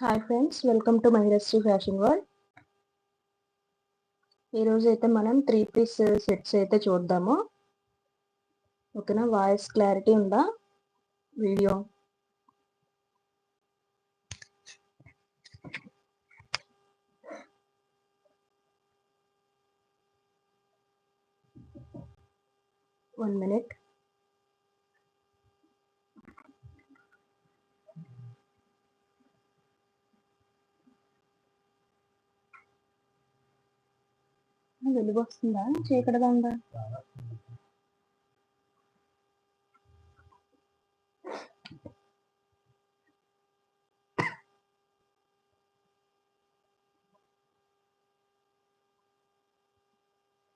Hi friends welcome to Mahirasri fashion world ఈరోజు అయితే మనం త్రీ పీస్ సెట్స్ అయితే చూద్దాము. ఓకేనా? వాయిస్ క్లారిటీ ఉందా? వీడియో వన్ మినిట్ వెలుగు వస్తుందా చీకటిగా ఉందా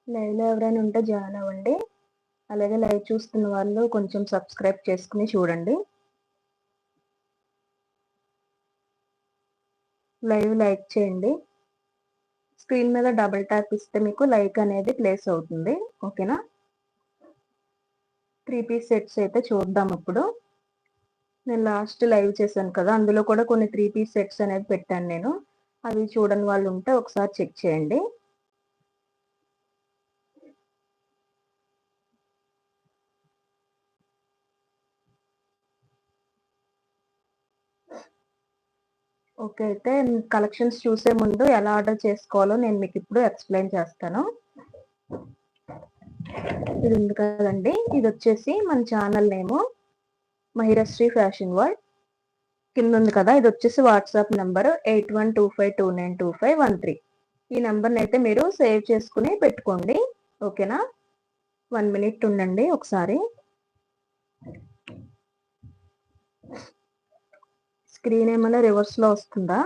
లైవ్లో ఎవరైనా ఉంటే జాయిన్ అవ్వండి. అలాగే లైవ్ చూస్తున్న వాళ్ళు కొంచెం సబ్స్క్రైబ్ చేసుకుని చూడండి. లైవ్ లైక్ చేయండి. స్క్రీన్ మీద డబుల్ ట్యాప్ ఇస్తే మీకు లైక్ అనేది ప్లేస్ అవుతుంది. ఓకేనా? త్రీ పీస్ సెట్స్ అయితే చూద్దాం ఇప్పుడు. నేను లాస్ట్ లైవ్ చేశాను కదా అందులో కూడా కొన్ని త్రీ పీస్ సెట్స్ అనేది పెట్టాను నేను. అవి చూడని వాళ్ళు ఉంటే ఒకసారి చెక్ చేయండి. ఓకే అయితే కలెక్షన్స్ చూసే ముందు ఎలా ఆర్డర్ చేసుకోవాలో నేను మీకు ఇప్పుడు ఎక్స్ప్లెయిన్ చేస్తాను. ఇది ఉంది కదండి. ఇది వచ్చేసి మన channel name Mahirasri fashion world కింద ఉంది కదా ఇది వచ్చేసి WhatsApp number eight one two five two nine two five one three. ఈ నెంబర్ని అయితే మీరు సేవ్ చేసుకుని పెట్టుకోండి. ఓకేనా? వన్ మినిట్ ఉండండి ఒకసారి. స్క్రీన్ ఏమైనా రివర్స్లో వస్తుందా?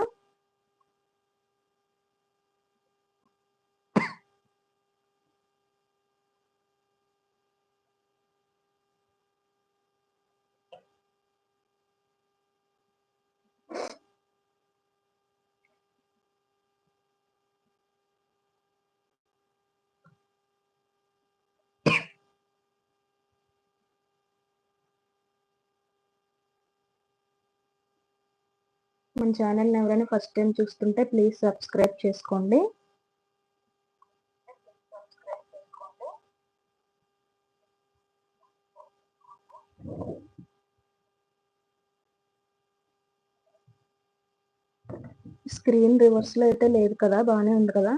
మన ఛానల్ని ఎవరైనా ఫస్ట్ టైం చూస్తుంటే ప్లీజ్ సబ్స్క్రైబ్ చేసుకోండి. స్క్రీన్ రివర్స్లో అయితే లేదు కదా బాగానే ఉంది కదా?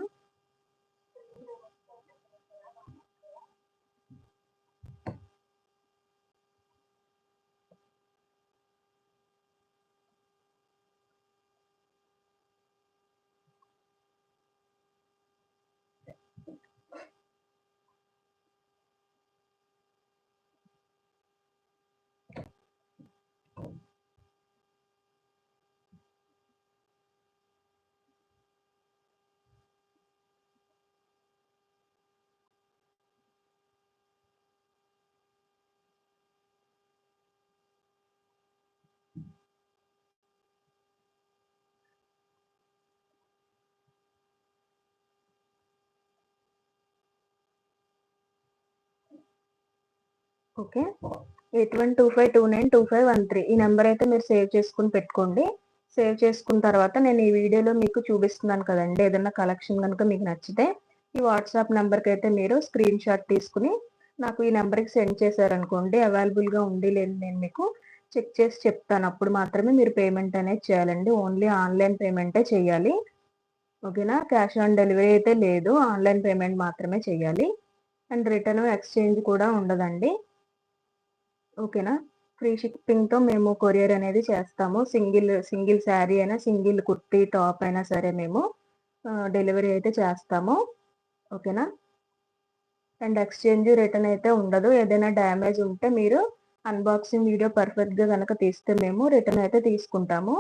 Okay. Eight one two five two nine two five one three. ఈ నెంబర్ అయితే మీరు సేవ్ చేసుకుని పెట్టుకోండి. సేవ్ చేసుకున్న తర్వాత నేను ఈ వీడియోలో మీకు చూపిస్తున్నాను కదండి. ఏదైనా కలెక్షన్ కనుక మీకు నచ్చితే ఈ వాట్సాప్ నెంబర్కి అయితే మీరు స్క్రీన్ షాట్ తీసుకుని నాకు ఈ నెంబర్కి సెండ్ చేశారనుకోండి. అవైలబుల్గా ఉంది లేదు నేను మీకు చెక్ చేసి చెప్తాను. అప్పుడు మాత్రమే మీరు పేమెంట్ అనేది చేయాలండి. ఓన్లీ ఆన్లైన్ పేమెంటే చేయాలి. ఓకేనా? క్యాష్ ఆన్ డెలివరీ అయితే లేదు. ఆన్లైన్ పేమెంట్ మాత్రమే చేయాలి. అండ్ రిటర్న్ ఎక్స్చేంజ్ కూడా ఉండదండి. ఓకేనా? ఫ్రీ షిప్పింగ్తో మేము కొరియర్ అనేది చేస్తాము. సింగిల్ సింగిల్ శారీ అయినా సింగిల్ కుర్తీ టాప్ అయినా సరే మేము డెలివరీ అయితే చేస్తాము. ఓకేనా? అండ్ ఎక్స్చేంజ్ రిటర్న్ అయితే ఉండదు. ఏదైనా డ్యామేజ్ ఉంటే మీరు అన్బాక్సింగ్ వీడియో పర్ఫెక్ట్గా కనుక తీస్తే మేము రిటర్న్ అయితే తీసుకుంటాము.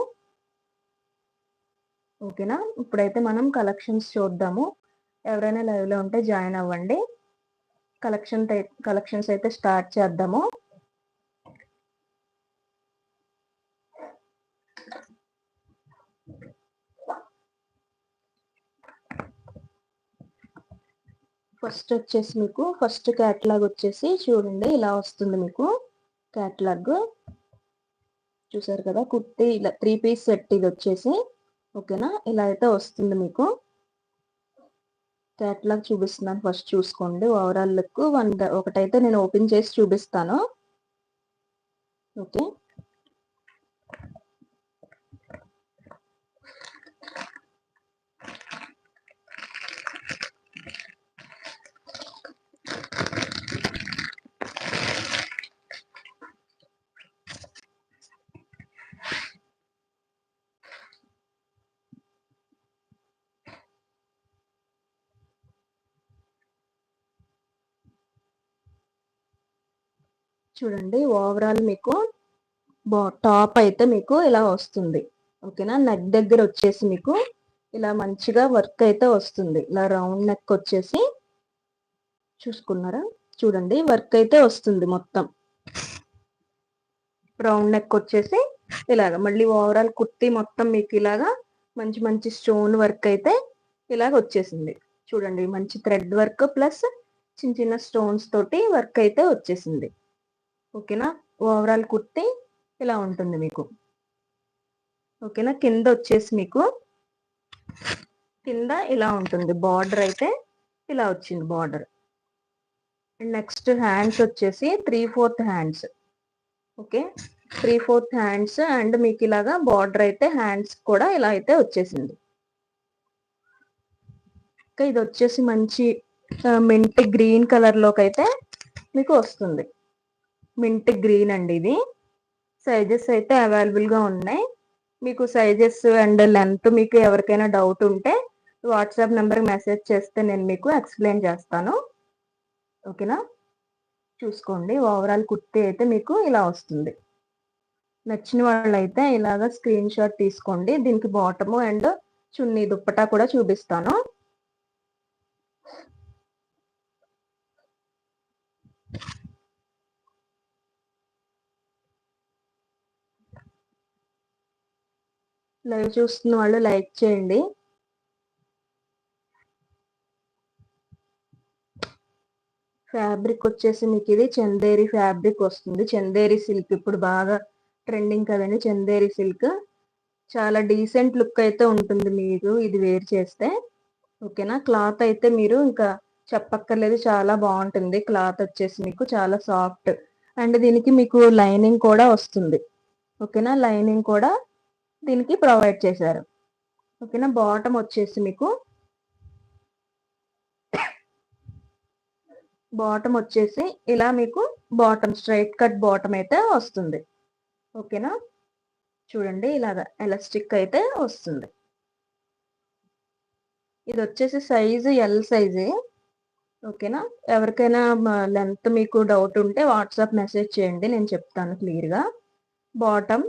ఓకేనా? ఇప్పుడైతే మనం కలెక్షన్స్ చూద్దాము. ఎవరైనా లైవ్లో ఉంటే జాయిన్ అవ్వండి. కలెక్షన్ కలెక్షన్స్ అయితే స్టార్ట్ చేద్దాము. ఫస్ట్ వచ్చేసి మీకు ఫస్ట్ క్యాటలాగ్ వచ్చేసి చూడండి ఇలా వస్తుంది మీకు క్యాటలాగ్. చూసారు కదా కుర్తి ఇలా త్రీ పీస్ సెట్ ఇది వచ్చేసి. ఓకేనా? ఇలా అయితే వస్తుంది మీకు. క్యాట్లాగ్ చూపిస్తున్నాను ఫస్ట్ చూసుకోండి. ఓవరాల్ లుక్ వన్ ఒకటైతే నేను ఓపెన్ చేసి చూపిస్తాను. ఓకే? చూడండి ఓవరాల్ మీకు టాప్ అయితే మీకు ఇలా వస్తుంది. ఓకేనా నెక్ దగ్గర వచ్చేసి మీకు ఇలా మంచిగా వర్క్ అయితే వస్తుంది. ఇలా రౌండ్ నెక్ వచ్చేసి చూసుకున్నారా? చూడండి వర్క్ అయితే వస్తుంది మొత్తం. రౌండ్ నెక్ వచ్చేసి ఇలాగ మళ్ళీ ఓవరాల్ కుర్తి మొత్తం మీకు ఇలాగా మంచి మంచి స్టోన్ వర్క్ అయితే ఇలాగ వచ్చేసింది. చూడండి మంచి థ్రెడ్ వర్క్ ప్లస్ చిన్న చిన్న స్టోన్స్ తోటి వర్క్ అయితే వచ్చేసింది. ఓకేనా? ఓవరాల్ కుర్తి ఇలా ఉంటుంది మీకు. ఓకేనా? కింద వచ్చేసి మీకు కింద ఇలా ఉంటుంది. బార్డర్ అయితే ఇలా వచ్చింది బార్డర్. నెక్స్ట్ హ్యాండ్స్ వచ్చేసి three fourth hands. Okay? Three fourth hands and మీకు ఇలాగా బార్డర్ అయితే హ్యాండ్స్ కూడా ఇలా అయితే వచ్చేసింది. ఇంకా ఇది వచ్చేసి మంచి మెంట్ గ్రీన్ కలర్లోకి అయితే మీకు వస్తుంది. మింట్ గ్రీన్ అండి ఇది. సైజెస్ అయితే అవైలబుల్గా ఉన్నాయి. మీకు సైజెస్ అండ్ లెంత్ మీకు ఎవరికైనా డౌట్ ఉంటే వాట్సాప్ నెంబర్కి మెసేజ్ చేస్తే నేను మీకు ఎక్స్ప్లెయిన్ చేస్తాను. ఓకేనా చూసుకోండి. ఓవరాల్ కుర్తీ అయితే మీకు ఇలా వస్తుంది. నచ్చిన వాళ్ళైతే ఇలాగ స్క్రీన్ షాట్ తీసుకోండి. దీనికి బాటము అండ్ చున్నీ దుప్పటా కూడా చూపిస్తాను. లైవ్ చూస్తున్న వాళ్ళు లైక్ చేయండి. ఫ్యాబ్రిక్ వచ్చేసి మీకు ఇది చందేరి ఫ్యాబ్రిక్ వస్తుంది. చందేరి సిల్క్ ఇప్పుడు బాగా ట్రెండింగ్ కదండి చందేరి సిల్క్. చాలా డీసెంట్ లుక్ అయితే ఉంటుంది మీరు ఇది వేర్ చేస్తే. ఓకేనా? క్లాత్ అయితే మీరు ఇంకా చెప్పక్కర్లేదు చాలా బాగుంటుంది. క్లాత్ వచ్చేసి మీకు చాలా సాఫ్ట్. అండ్ దీనికి మీకు లైనింగ్ కూడా వస్తుంది. ఓకేనా? లైనింగ్ కూడా దీనికి ప్రొవైడ్ చేశారు. ఓకేనా? బాటమ్ వచ్చేసి మీకు బాటమ్ వచ్చేసి ఇలా మీకు బాటమ్ స్ట్రైట్ కట్ బాటమ్ అయితే వస్తుంది. ఓకేనా? చూడండి ఇలాగా ఎలాస్టిక్ అయితే వస్తుంది. ఇది వచ్చేసి సైజు ఎల్ సైజే ఓకేనా? ఎవరికైనా లెంత్ మీకు డౌట్ ఉంటే వాట్సాప్ మెసేజ్ చేయండి నేను చెప్తాను క్లియర్గా బాటమ్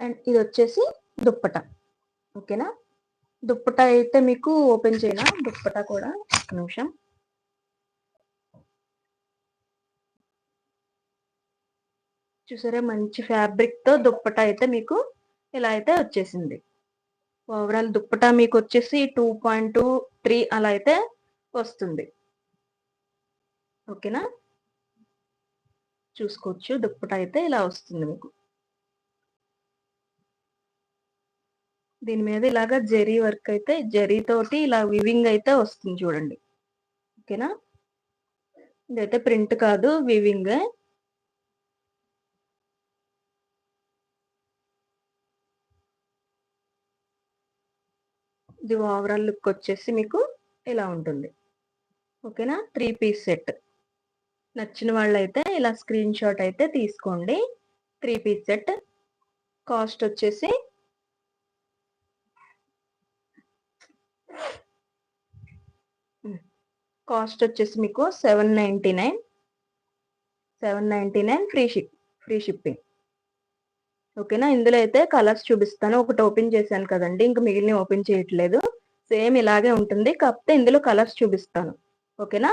అండ్ ఇది వచ్చేసి దుప్పట. ఓకేనా? దుప్పట అయితే మీకు ఓపెన్ చేయనా? దుప్పట కూడా ఒక నిమిషం. చూసారా? మంచి ఫ్యాబ్రిక్తో దుప్పట అయితే మీకు ఇలా అయితే వచ్చేసింది. ఓవరాల్ దుప్పట మీకు వచ్చేసి టూ పాయింట్ టూ త్రీ అలా అయితే వస్తుంది. ఓకేనా? చూసుకోవచ్చు. దుప్పట అయితే ఇలా వస్తుంది మీకు. దీని మీద ఇలాగా జరీ వర్క్ అయితే జరీ తోటి ఇలా వివింగ్ అయితే వస్తుంది చూడండి. ఓకేనా? ఇదైతే ప్రింట్ కాదు వివింగ్ ఇది ఓవరాల్ లుక్ వచ్చేసి మీకు ఇలా ఉంటుంది. ఓకేనా? త్రీ పీస్ సెట్ నచ్చిన వాళ్ళైతే ఇలా స్క్రీన్ షాట్ అయితే తీసుకోండి. త్రీ పీస్ సెట్ కాస్ట్ వచ్చేసి కాస్ట్ వచ్చేసి మీకు seven ninety nine. Seven ninety nine free ship free shipping. ఓకేనా? ఇందులో అయితే కలర్స్ చూపిస్తాను. ఒకటి ఓపెన్ చేశాను కదండి ఇంకా మిగిలిన ఓపెన్ చేయట్లేదు. సేమ్ ఇలాగే ఉంటుంది. కాకపోతే ఇందులో కలర్స్ చూపిస్తాను. ఓకేనా?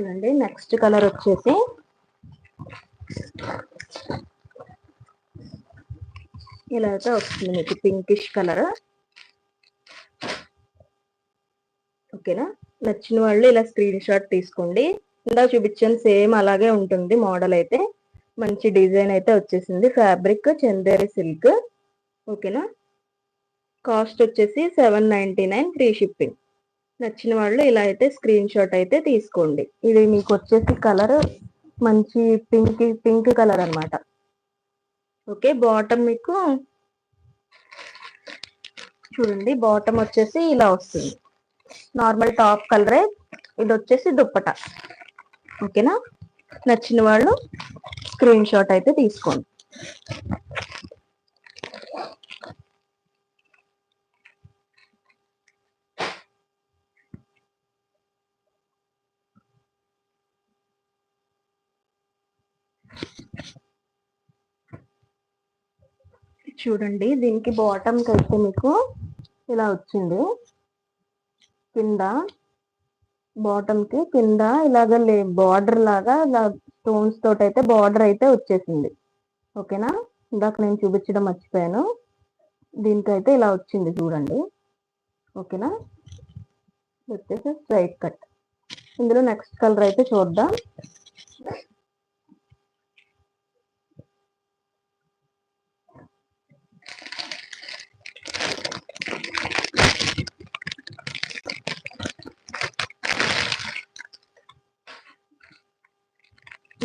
చూడండి నెక్స్ట్ కలర్ వచ్చేసి ఇలా అయితే వస్తుంది మీకు పింకిష్ కలర్ ఓకేనా నచ్చిన వాళ్ళు ఇలా స్క్రీన్ షాట్ తీసుకోండి. ఇందా చూపించాను సేమ్ అలాగే ఉంటుంది మోడల్ అయితే. మంచి డిజైన్ అయితే వచ్చేసింది. ఫ్యాబ్రిక్ చందేరి సిల్క్ ఓకేనా కాస్ట్ వచ్చేసి seven ninety nine free shipping నచ్చిన వాళ్ళు ఇలా అయితే స్క్రీన్ షాట్ అయితే తీసుకోండి. ఇది మీకు వచ్చేసి కలర్ మంచి పింక్ పింక్ కలర్ అన్నమాట. ఓకే బాటమ్ మీకు చూడండి బాటమ్ వచ్చేసి ఇలా వస్తుంది. నార్మల్ టాప్ కలరే ఇది వచ్చేసి దుప్పట. ఓకేనా నచ్చిన వాళ్ళు స్క్రీన్ షాట్ అయితే తీసుకోండి. చూడండి. దీనికి బాటమ్ అయితే మీకు ఇలా వచ్చింది. కింద బాటమ్కి కింద ఇలాగ లే బార్డర్ లాగా ఇలా స్టోన్స్ తోటి అయితే బార్డర్ అయితే వచ్చేసింది. ఓకేనా ఇందాక నేను చూపించడం మర్చిపోయాను. దీనికైతే ఇలా వచ్చింది చూడండి. ఓకేనా వచ్చేసి స్ట్రైట్ కట్ ఇందులో నెక్స్ట్ కలర్ అయితే చూద్దాం.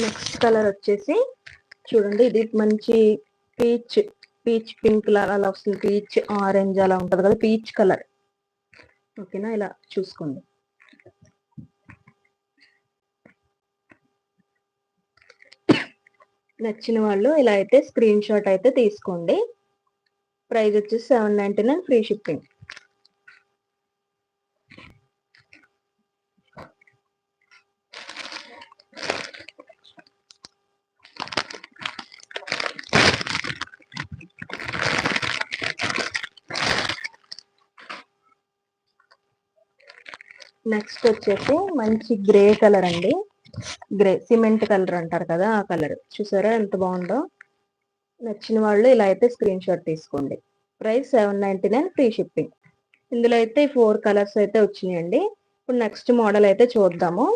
నెక్స్ట్ కలర్ వచ్చేసి చూడండి ఇది మంచి పీచ్ పీచ్ పింక్ అలా వస్తుంది పీచ్ ఆరెంజ్ అలా ఉంటది కదా పీచ్ కలర్. ఓకేనా? ఇలా చూసుకోండి. నచ్చిన వాళ్ళు ఇలా అయితే స్క్రీన్ షాట్ అయితే తీసుకోండి. ప్రైస్ వచ్చేసి seven ninety nine free shipping. Next వచ్చేసి మంచి గ్రే కలర్ అండి. గ్రే సిమెంట్ కలర్ అంటారు కదా ఆ కలర్. చూసారా ఎంత బాగుందో? నచ్చిన వాళ్ళు ఇలా అయితే స్క్రీన్ షాట్ తీసుకోండి. Price seven ninety nine free shipping. ఇందులో అయితే ఫోర్ కలర్స్ అయితే వచ్చినాయండి. ఇప్పుడు నెక్స్ట్ మోడల్ అయితే చూద్దాము.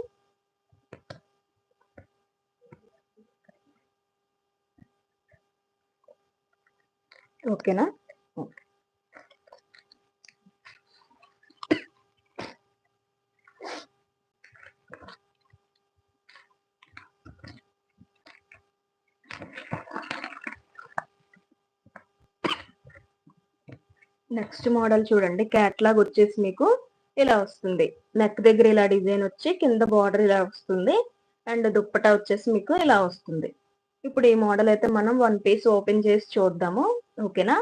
ఓకేనా? నెక్స్ట్ మోడల్ చూడండి. క్యాట్లాగ్ వచ్చేసి మీకు ఇలా వస్తుంది. నెక్ దగ్గర ఇలా డిజైన్ వచ్చి కింద బార్డర్ ఇలా వస్తుంది. అండ్ దుప్పటా వచ్చేసి మీకు ఇలా వస్తుంది. ఇప్పుడు ఈ మోడల్ అయితే మనం వన్ పీస్ ఓపెన్ చేసి చూద్దాము. ఓకేనా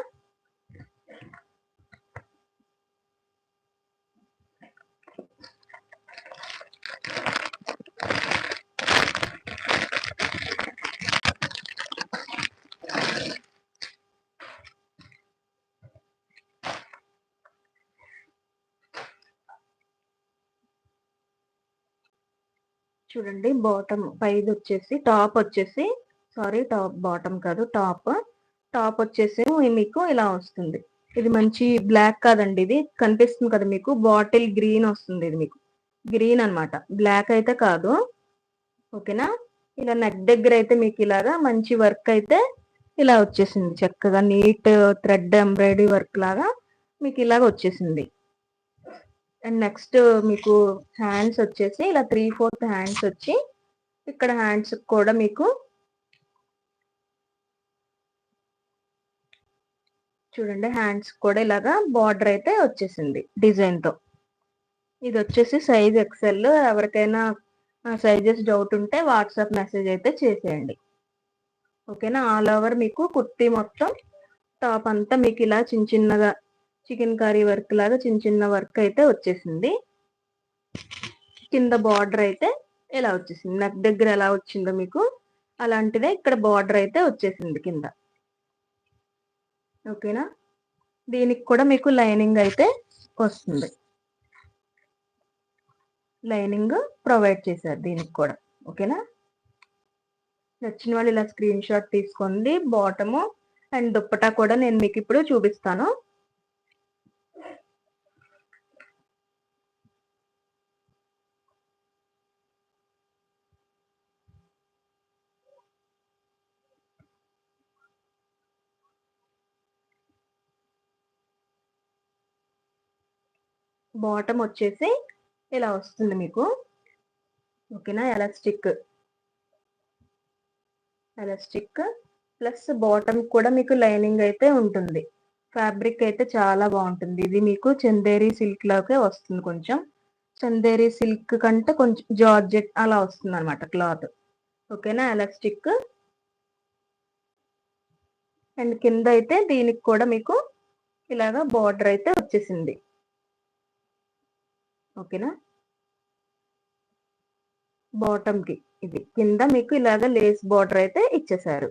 చూడండి బాటమ్ పైది వచ్చేసి టాప్ వచ్చేసి సారీ టాప్ బాటమ్ కాదు టాప్ టాప్ వచ్చేసి మీకు ఇలా వస్తుంది. ఇది మంచి బ్లాక్ కాదండి ఇది. కనిపిస్తుంది కదా మీకు బాటిల్ గ్రీన్ వస్తుంది ఇది మీకు. గ్రీన్ అన్నమాట. బ్లాక్ అయితే కాదు. ఓకేనా? ఇలా నెక్ దగ్గర అయితే మీకు ఇలాగా మంచి వర్క్ అయితే ఇలా వచ్చేసింది. చక్కగా నీట్ థ్రెడ్ ఎంబ్రాయిడరీ వర్క్ లాగా మీకు ఇలాగ వచ్చేసింది. అండ్ నెక్స్ట్ మీకు హ్యాండ్స్ వచ్చేసి ఇలా త్రీ ఫోర్త్ హ్యాండ్స్ వచ్చి ఇక్కడ హ్యాండ్స్ కూడా మీకు చూడండి హ్యాండ్స్ కూడా ఇలాగా బార్డర్ అయితే వచ్చేసింది డిజైన్తో. ఇది వచ్చేసి సైజ్ ఎక్సెల్. ఎవరికైనా సైజెస్ డౌట్ ఉంటే వాట్సాప్ మెసేజ్ అయితే చేసేయండి. ఓకేనా? ఆల్ ఓవర్ మీకు కుర్తీ మొత్తం టాప్ అంతా మీకు ఇలా చిన్న చిన్నగా చికెన్ కర్రీ వర్క్ లాగా చిన్న చిన్న వర్క్ అయితే వచ్చేసింది. కింద బార్డర్ అయితే ఎలా వచ్చేసింది? నెక్ దగ్గర ఎలా వచ్చిందో మీకు? అలాంటిదే ఇక్కడ బార్డర్ అయితే వచ్చేసింది కింద. ఓకేనా? దీనికి కూడా మీకు లైనింగ్ అయితే వస్తుంది. లైనింగ్ ప్రొవైడ్ చేశారు దీనికి కూడా. ఓకేనా? నచ్చిన వాళ్ళు ఇలా స్క్రీన్ షాట్ తీసుకోండి. బాటము అండ్ దుప్పటా కూడా నేను మీకు ఇప్పుడు చూపిస్తాను. బాటమ్ వచ్చేసి ఇలా వస్తుంది మీకు. ఓకేనా? ఎలాస్టిక్. ఎలాస్టిక్ ప్లస్ బాటమ్ కూడా మీకు లైనింగ్ అయితే ఉంటుంది. ఫ్యాబ్రిక్ అయితే చాలా బాగుంటుంది. ఇది మీకు చందేరి సిల్క్ లాగే వస్తుంది కొంచెం. చందేరి సిల్క్ కంటే కొంచెం జార్జెట్ అలా వస్తుంది అనమాట క్లాత్. ఓకేనా? ఎలాస్టిక్. అండ్ కింద అయితే దీనికి కూడా మీకు ఇలాగా బార్డర్ అయితే వచ్చేసింది. ఓకేనా? బాటమ్కి ఇది. కింద మీకు ఇలాగ లేస్ బార్డర్ అయితే ఇచ్చేసారు.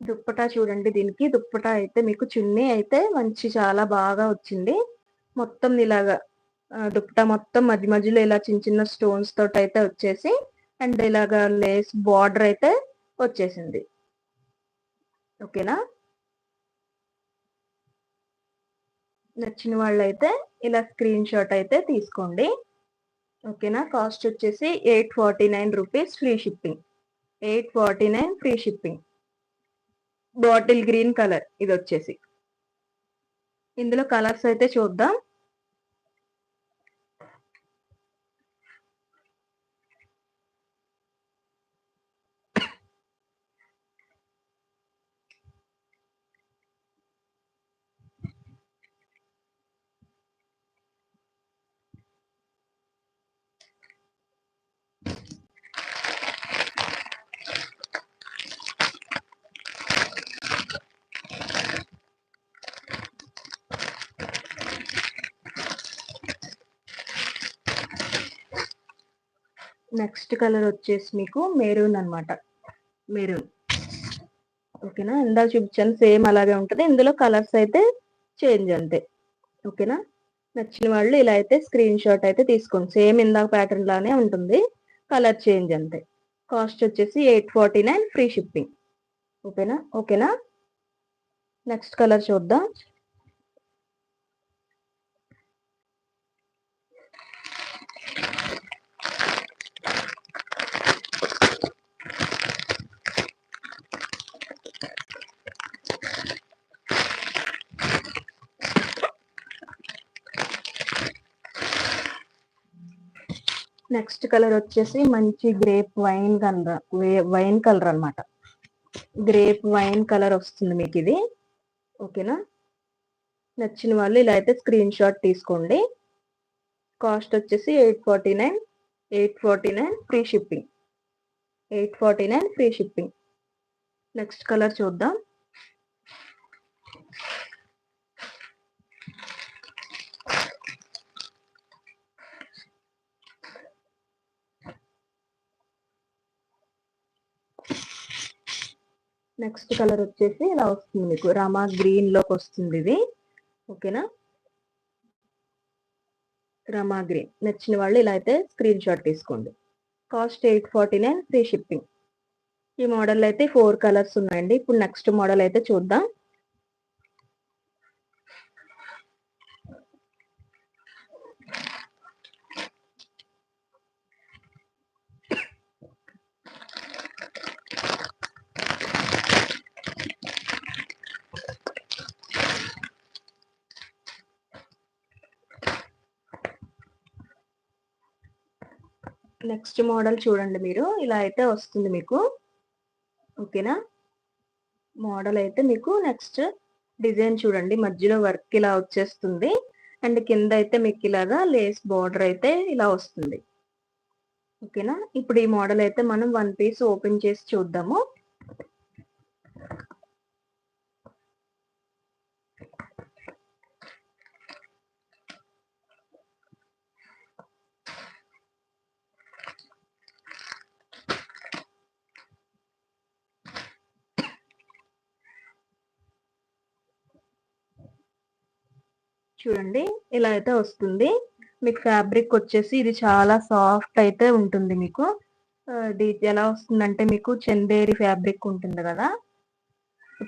దుప్పటా చూడండి దీనికి. దుప్పటా అయితే మీకు చున్నీ అయితే మంచి చాలా బాగా వచ్చింది. మొత్తం ఇలాగా దుప్పటా మొత్తం మధ్య మధ్యలో ఇలా చిన్న చిన్న స్టోన్స్ తోటి అయితే వచ్చేసి అండ్ ఇలాగా లేస్ బార్డర్ అయితే వచ్చేసింది. ఓకేనా? నచ్చిన వాళ్ళైతే ఇలా స్క్రీన్ షాట్ అయితే తీసుకోండి. ఓకేనా? కాస్ట్ వచ్చేసి eight forty nine rupees free shipping. Eight forty nine free shipping. Bottle green colour ఇది వచ్చేసి ఇందులో కలర్స్ అయితే చూద్దాం. నెక్స్ట్ కలర్ వచ్చేసి మీకు మెరూన్ అన్నమాట. మెరూన్. ఓకేనా? ఇందాక చూపించాను సేమ్ అలాగే ఉంటుంది. ఇందులో కలర్స్ అయితే చేంజ్ అంతే. ఓకేనా? నచ్చిన వాళ్ళు ఇలా అయితే స్క్రీన్ షాట్ అయితే తీసుకోండి. సేమ్ ఇందాక ప్యాటర్న్ లానే ఉంటుంది. కలర్ చేంజ్ అంతే. కాస్ట్ వచ్చేసి eight forty nine free shipping. ఓకేనా? ఓకేనా? నెక్స్ట్ కలర్ చూద్దాం. నెక్స్ట్ కలర్ వచ్చేసి మంచి grape wine colour wine colour అన్నమాట. గ్రేప్ వైన్ కలర్ వస్తుంది మీకు ఇది. ఓకేనా? నచ్చిన వాళ్ళు ఇలా అయితే స్క్రీన్ షాట్ తీసుకోండి. కాస్ట్ వచ్చేసి eight forty nine eight forty nine free shipping. Eight forty nine free shipping. Next colour చూద్దాం. నెక్స్ట్ కలర్ వచ్చేసి ఇలా వస్తుంది మీకు. రామా గ్రీన్లోకి వస్తుంది ఇది. ఓకేనా? రమా గ్రీన్. నచ్చిన వాళ్ళు ఇలా అయితే స్క్రీన్ షాట్ తీసుకోండి. Cost eight forty nine free shipping. ఈ మోడల్ అయితే ఫోర్ కలర్స్ ఉన్నాయండి. ఇప్పుడు నెక్స్ట్ మోడల్ అయితే చూద్దాం. నెక్స్ట్ మోడల్ చూడండి మీరు. ఇలా అయితే వస్తుంది మీకు. ఓకేనా? మోడల్ అయితే మీకు నెక్స్ట్ డిజైన్ చూడండి. మధ్యలో వర్క్ ఇలా వచ్చేస్తుంది. అండ్ కింద అయితే మీకు ఇలాగా లేస్ బార్డర్ అయితే ఇలా వస్తుంది. ఓకేనా? ఇప్పుడు ఈ మోడల్ అయితే మనం వన్ పీస్ ఓపెన్ చేసి చూద్దాము. చూడండి ఇలా అయితే వస్తుంది. మీకు ఫ్యాబ్రిక్ వచ్చేసి ఇది చాలా సాఫ్ట్ అయితే ఉంటుంది మీకు. ఇది ఎలా వస్తుందంటే మీకు చందేరి ఫ్యాబ్రిక్ ఉంటుంది కదా?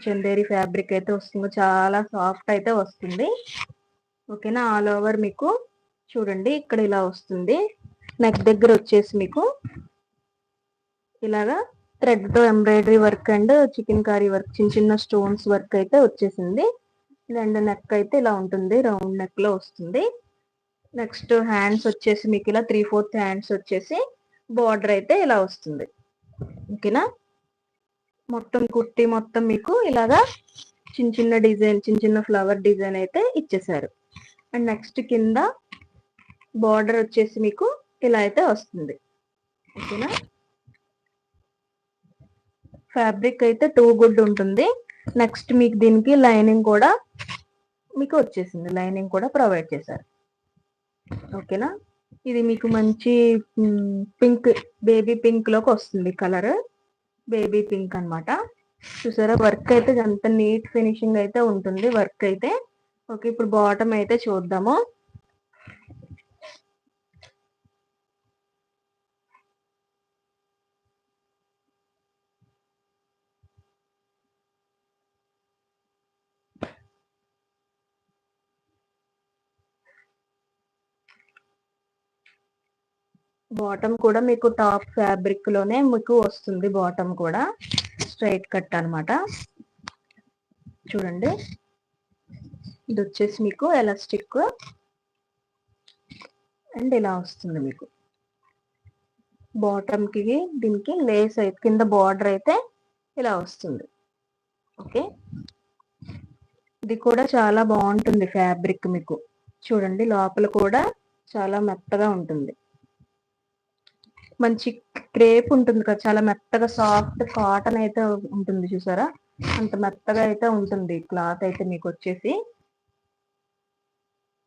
చందేరి ఫ్యాబ్రిక్ అయితే వస్తుంది. చాలా సాఫ్ట్ అయితే వస్తుంది. ఓకేనా? ఆల్ ఓవర్ మీకు చూడండి ఇక్కడ ఇలా వస్తుంది. నెక్ దగ్గర వచ్చేసి మీకు ఇలాగా థ్రెడ్తో embroidery work and chikankari work చిన్న చిన్న స్టోన్స్ వర్క్ అయితే వచ్చేసింది. అండ్ నెక్ అయితే ఇలా ఉంటుంది. రౌండ్ నెక్లో వస్తుంది. నెక్స్ట్ హ్యాండ్స్ వచ్చేసి మీకు ఇలా త్రీ ఫోర్త్ హ్యాండ్స్ వచ్చేసి బార్డర్ అయితే ఇలా వస్తుంది. ఓకేనా మొత్తం కుర్తి మొత్తం మీకు ఇలాగా చిన్న చిన్న డిజైన్ చిన్న చిన్న ఫ్లవర్ డిజైన్ అయితే ఇచ్చేసారు. అండ్ నెక్స్ట్ కింద బార్డర్ వచ్చేసి మీకు ఇలా అయితే వస్తుంది. ఓకేనా ఫ్యాబ్రిక్ అయితే టూ గుడ్ ఉంటుంది. నెక్స్ట్ మీకు దీనికి లైనింగ్ కూడా మీకు వచ్చేసింది. లైనింగ్ కూడా ప్రొవైడ్ చేశారు. ఓకేనా ఇది మీకు మంచి పింక్ బేబీ పింక్లోకి వస్తుంది కలర్ బేబీ పింక్ అనమాట చూసారా? వర్క్ అయితే అంత నీట్ ఫినిషింగ్ అయితే ఉంటుంది. వర్క్ అయితే ఓకే ఇప్పుడు బాటమ్ అయితే చూద్దాము. బాటమ్ కూడా మీకు టాప్ ఫ్యాబ్రిక్లోనే మీకు వస్తుంది బాటమ్ కూడా. స్ట్రైట్ కట్ అనమాట చూడండి. ఇది వచ్చేసి మీకు ఎలాస్టిక్ అండ్ ఇలా వస్తుంది మీకు. బాటమ్కి దీనికి లేస్ అయితే కింద బార్డర్ అయితే ఇలా వస్తుంది. ఓకే. ఇది కూడా చాలా బాగుంటుంది ఫ్యాబ్రిక్ మీకు. చూడండి లోపల కూడా చాలా మెత్తగా ఉంటుంది. మంచి క్రేప్ ఉంటుంది కదా చాలా మెత్తగా సాఫ్ట్ కాటన్ అయితే ఉంటుంది చూసారా? అంత మెత్తగా అయితే ఉంటుంది క్లాత్ అయితే మీకు వచ్చేసి.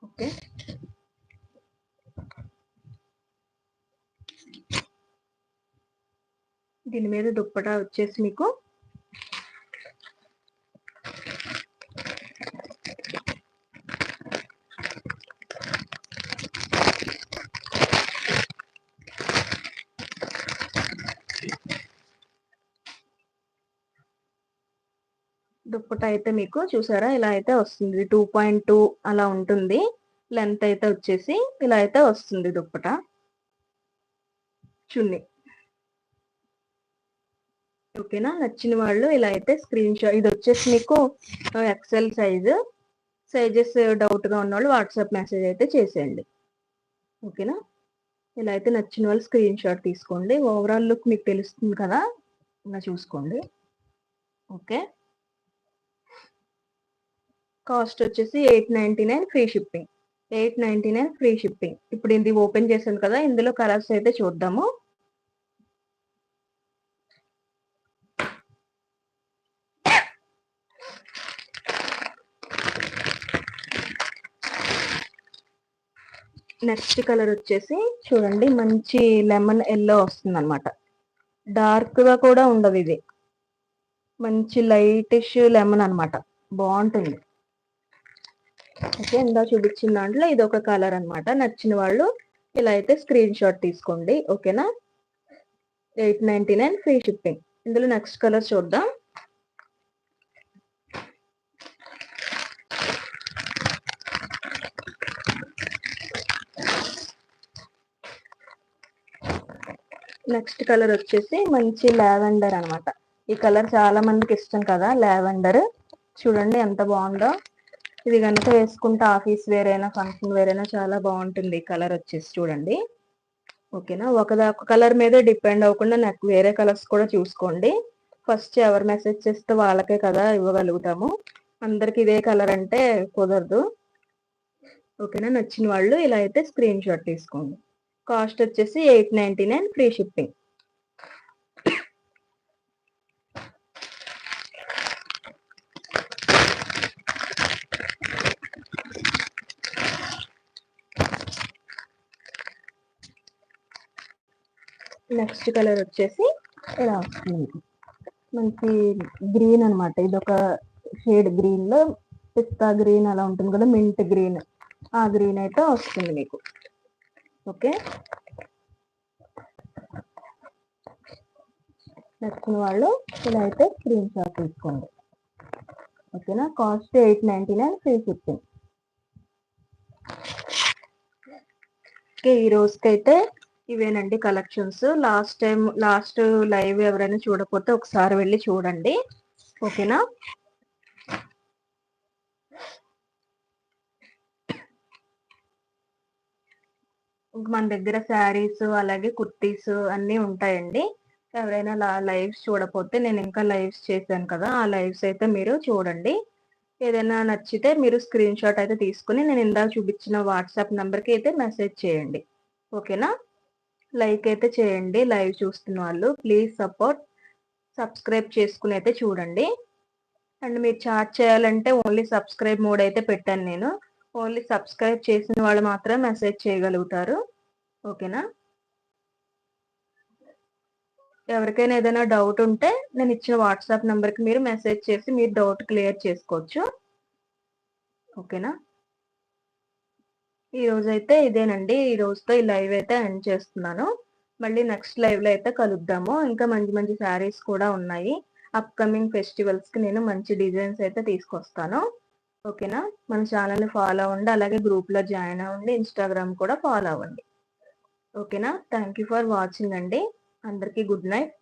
ఓకే. దీని మీద దుప్పటా వచ్చేసి మీకు దుప్పట అయితే మీకు చూసారా? ఇలా అయితే వస్తుంది. టూ పాయింట్ టూ అలా ఉంటుంది. లెంత్ అయితే వచ్చేసి ఇలా అయితే వస్తుంది దుప్పట. చున్నీ. ఓకేనా నచ్చిన వాళ్ళు ఇలా అయితే స్క్రీన్ షాట్ ఇది వచ్చేసి మీకు ఎక్సెల్ సైజు సైజెస్ డౌట్గా ఉన్న వాళ్ళు వాట్సాప్ మెసేజ్ అయితే చేసేయండి. ఓకేనా ఇలా అయితే నచ్చిన వాళ్ళు స్క్రీన్ షాట్ తీసుకోండి. ఓవరాల్ లుక్ మీకు తెలుస్తుంది కదా? ఇలా చూసుకోండి. ఓకే కాస్ట్ వచ్చేసి eight ninety nine free shipping. Eight ninety nine free shipping. ఇప్పుడు ఇది ఓపెన్ చేశాను కదా ఇందులో కలర్స్ అయితే చూద్దాము. నెక్స్ట్ కలర్ వచ్చేసి చూడండి మంచి లెమన్ ఎల్లో వస్తుంది అనమాట డార్క్గా కూడా ఉండదు ఇది. మంచి లైటిష్ లెమన్ అనమాట బాగుంటుంది. ఓకే ఇందా చూపించిన దాంట్లో ఇది ఒక కలర్ అనమాట నచ్చిన వాళ్ళు ఇలా అయితే స్క్రీన్ షాట్ తీసుకోండి. ఓకేనా? Eight ninety nine free shipping. ఇందులో నెక్స్ట్ కలర్ చూద్దాం. నెక్స్ట్ కలర్ వచ్చేసి మంచి లావెండర్ అనమాట ఈ కలర్ చాలా మందికి ఇష్టం కదా లావెండర్. చూడండి ఎంత బాగుందో. ఇది కనుక వేసుకుంటే ఆఫీస్ వేరైనా ఫంక్షన్ వేరైనా చాలా బాగుంటుంది. కలర్ వచ్చేసి చూడండి. ఓకేనా? ఒకదా ఒక కలర్ మీదే డిపెండ్ అవ్వకుండా నాకు వేరే కలర్స్ కూడా చూసుకోండి. ఫస్ట్ ఎవరు మెసేజ్ చేస్తే వాళ్ళకే కదా ఇవ్వగలుగుతాము. అందరికి ఇదే కలర్ అంటే కుదరదు. ఓకేనా? నచ్చిన వాళ్ళు ఇలా అయితే స్క్రీన్ షాట్ తీసుకోండి. కాస్ట్ వచ్చేసి eight ninety nine free shipping. Next colour వచ్చేసి ఇలా వస్తుంది. మంచి గ్రీన్ అనమాట ఇది ఒక షేడ్ గ్రీన్లో పిస్తా గ్రీన్ అలా ఉంటుంది కదా మింట్ గ్రీన్. ఆ గ్రీన్ అయితే వస్తుంది మీకు. ఓకే? నచ్చిన వాళ్ళు ఇలా అయితే స్క్రీన్ షాట్ తీసుకోండి. ఓకేనా? Cost eight ninety nine three fifteen okay ఈ రోజుకైతే ఇవేనండి collections. Last time last live ఎవరైనా చూడకపోతే ఒకసారి వెళ్ళి చూడండి. ఓకేనా? మన దగ్గర శారీస్ అలాగే కుర్తీస్ అన్నీ ఉంటాయండి. ఎవరైనా లైవ్స్ చూడకపోతే నేను ఇంకా లైవ్స్ చేశాను కదా ఆ లైవ్స్ అయితే మీరు చూడండి. ఏదైనా నచ్చితే మీరు స్క్రీన్ షాట్ అయితే తీసుకుని నేను ఇందాక చూపించిన వాట్సాప్ నెంబర్కి అయితే మెసేజ్ చేయండి. ఓకేనా? లైక్ అయితే చేయండి లైవ్ చూస్తున్న వాళ్ళు. ప్లీజ్ సపోర్ట్ సబ్స్క్రైబ్ చేసుకుని అయితే చూడండి. అండ్ మీరు చాట్ చేయాలంటే ఓన్లీ సబ్స్క్రైబ్ మోడ్ అయితే పెట్టాను నేను. ఓన్లీ సబ్స్క్రైబ్ చేసిన వాళ్ళు మాత్రం మెసేజ్ చేయగలుగుతారు. ఓకేనా? ఎవరికైనా ఏదైనా డౌట్ ఉంటే నేను ఇచ్చిన వాట్సాప్ నెంబర్కి మీరు మెసేజ్ చేసి మీరు డౌట్ క్లియర్ చేసుకోవచ్చు. ఓకేనా? ఈ రోజు అయితే ఇదేనండి. ఈ రోజుతో ఈ లైవ్ అయితే ఎండ్ చేస్తున్నాను. మళ్ళీ నెక్స్ట్ లైవ్లో అయితే కలుద్దాము. ఇంకా మంచి మంచి శారీస్ కూడా ఉన్నాయి. అప్కమింగ్ ఫెస్టివల్స్కి నేను మంచి డిజైన్స్ అయితే తీసుకొస్తాను. ఓకేనా? మన ఛానల్ని ఫాలో అవ్వండి. అలాగే గ్రూప్లో జాయిన్ అవ్వండి. ఇన్స్టాగ్రామ్ కూడా ఫాలో అవ్వండి. ఓకేనా? థ్యాంక్ యూ ఫర్ వాచింగ్ అండి. అందరికీ గుడ్ నైట్.